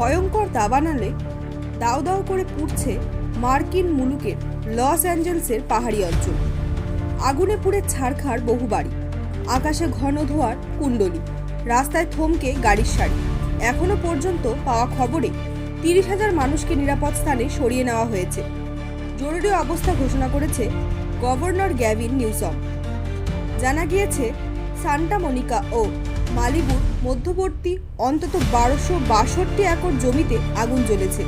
ভয়ঙ্কর দাবানালে দাও দাও করে পুড়ছে মার্কিন মুলুকের লস অ্যাঞ্জেলসের পাহাড়ি অঞ্চল। আগুনে পুড়ে ছাড়খাড় বহু বাড়ি। আকাশে ঘন ধোয়ার কুণ্ডলি। রাস্তায় থমকে গাড়ির সারি। এখনও পর্যন্ত পাওয়া খবরে তিরিশ হাজার মানুষকে নিরাপদ স্থানে সরিয়ে নেওয়া হয়েছে। জরুরি অবস্থা ঘোষণা করেছে গভর্নর গ্যাভিন নিউসম। জানা গিয়েছে, সান্টা মনিকা ও মালিবুর মধ্যবর্তী অন্তত বারোশো বাষট্টি একর জমিতে আগুন জ্বলেছে।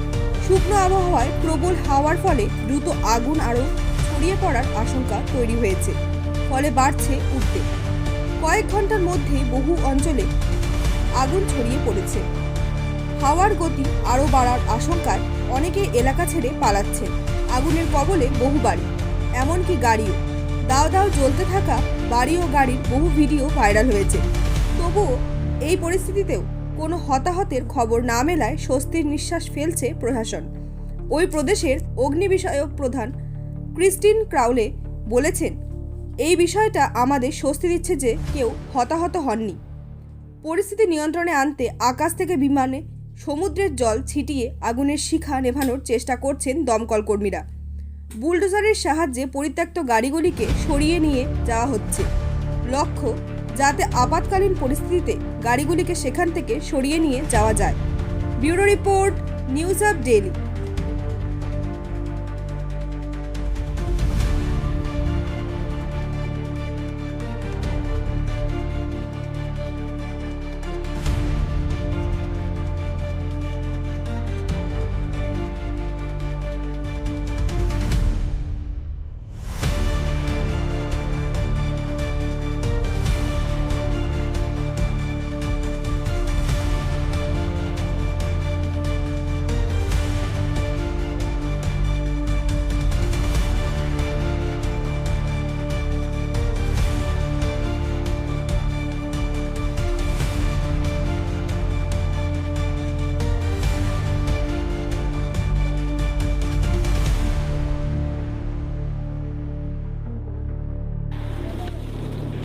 শুকনো আবহাওয়ায় প্রবল হাওয়ার ফলে দ্রুত আগুন আরও ছড়িয়ে পড়ার আশঙ্কা তৈরি হয়েছে, ফলে বাড়ছে উঠতে। কয়েক ঘণ্টার মধ্যে বহু অঞ্চলে আগুন ছড়িয়ে পড়েছে। হাওয়ার গতি আরও বাড়ার আশঙ্কায় অনেকে এলাকা ছেড়ে পালাচ্ছেন। আগুনের কবলে বহু বাড়ি, এমনকি গাড়িও। দাও দাও জ্বলতে থাকা বাড়ি ও গাড়ির বহু ভিডিও ভাইরাল হয়েছে। তবুও এই পরিস্থিতিতেও কোনো হতাহতের খবর না মেলায় স্বস্তির নিঃশ্বাস ফেলছে প্রশাসন। ওই প্রদেশের অগ্নি বিষয়ক প্রধান ক্রিস্টিন ক্রাউলে বলেছেন, এই বিষয়টা আমাদের স্বস্তি দিচ্ছে যে কেউ হতাহত হননি। পরিস্থিতি নিয়ন্ত্রণে আনতে আকাশ থেকে বিমানে সমুদ্রের জল ছিটিয়ে আগুনের শিখা নেভানোর চেষ্টা করছেন দমকল কর্মীরা। বুলডোজারের সাহায্যে পরিত্যক্ত গাড়িগুলিকে সরিয়ে নিয়ে যাওয়া হচ্ছে। লক্ষ্য যাতে আপাতকালীন পরিস্থিতিতে গাড়িগুলিকে সেখান থেকে সরিয়ে নিয়ে যাওয়া যায়। Bureau report, News Up Daily.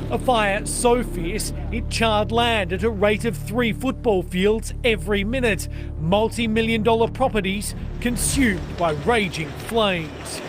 A fire so fierce it charred land at a rate of three football fields every minute. Multi million dollar properties consumed by raging flames.